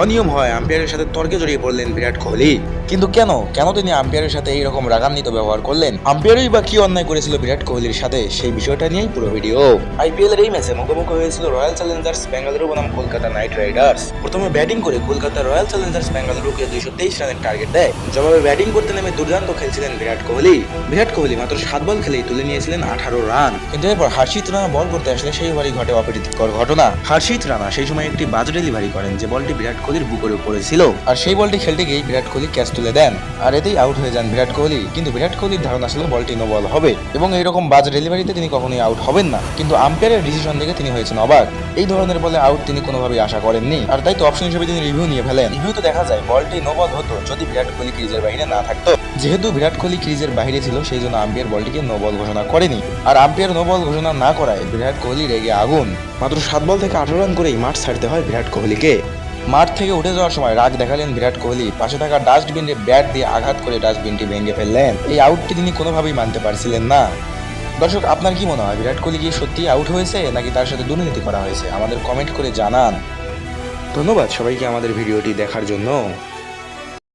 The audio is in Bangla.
অনিয়ম হয় আম্পায়ারের সাথে তর্কে জড়িয়ে পড়লেন বিরাট কোহলি। কিন্তু কেন? কেন তিনি আম্পায়ারের সাথে এইরকম রাগান্বিত ব্যবহার করলেন? আম্পায়ারই বা কি অন্যায় করেছিল বিরাট কোহলির সাথে? সেই বিষয়টা নিয়েই পুরো ভিডিও আইপিএল এর এই ম্যাচে মুখোমুখি হয়েছিল রয়্যাল চ্যালেঞ্জার্স বেঙ্গালুরু বনাম কলকাতা নাইট রাইডার্স প্রথমে ব্যাটিং করে কলকাতা রয়্যাল চ্যালেঞ্জার্স বেঙ্গালুরুকে দুইশো তেইশ রানের টার্গেট দেয়। জবাবে ব্যাটিং করতে নেমে দুর্দান্ত খেলছিলেন বিরাট কোহলি। বিরাট কোহলি মাত্র সাত বল খেলেই তুলে নিয়েছিলেন আঠারো রান। কিন্তু এরপর হার্ষিত রানা বল করতে আসলে সেই ওভারই ঘটে অপ্রীতিকর ঘটনা। হার্ষিত রানা সেই সময় একটি বাজ ডেলিভারি করেন যে বলটি বিরাট কোহলির বুকের উপরে ছিল। আর সেই বলটি খেলতে গিয়ে বিরাট কোহলি ক্যাচ তুলে দেন। আর এতেই আউট হয়ে যান বিরাট কোহলি। কিন্তু বিরাট কোহলির ধারণা ছিল বলটি নো বল হবে। এবং এইরকম বাজ ডেলিভারিতে তিনি কখনোই আউট হবেন না। কিন্তু আম্পায়ারের ডিসিশন দেখে তিনি হয়েছেন অবাক। এই ধরনের বলে আউট তিনি কোনোভাবেই আশা করেননি। আর তাই তো অপশন হিসেবে তিনি রিভিউ নিয়ে ফেলেন। রিভিউতে দেখা যায়, বলটি নো বল হতো যদি বিরাট কোহলি ক্রিজের বাইরে না থাকতো। যেহেতু বিরাট কোহলি ক্রিজের বাইরে ছিল, সেই জন্য আম্পায়ার বলটিকে নো বল ঘোষণা করেনি। আর আম্পায়ার নো বল ঘোষণা না করায় বিরাট কোহলি রেগে আগুন। মাত্র সাত বল থেকে আঠারো রান করেই মাঠ ছাড়তে হয় বিরাট কোহলিকে। মাঠ থেকে উঠে যাওয়ার সময় রাগ দেখালেন বিরাট কোহলি। পাশে থাকা ডাস্টবিনে ব্যাট দিয়ে আঘাত করে ডাস্টবিনটি ভেঙে ফেললেন। এই আউটটি তিনি কোনোভাবেই মানতে পারছিলেন না। দর্শক, আপনার কি মনে হয়, বিরাট কোহলি কি সত্যি আউট হয়েছে, নাকি তার সাথে দুর্নীতি করা হয়েছে? আমাদের কমেন্ট করে জানান। ধন্যবাদ সবাইকে আমাদের ভিডিওটি দেখার জন্য।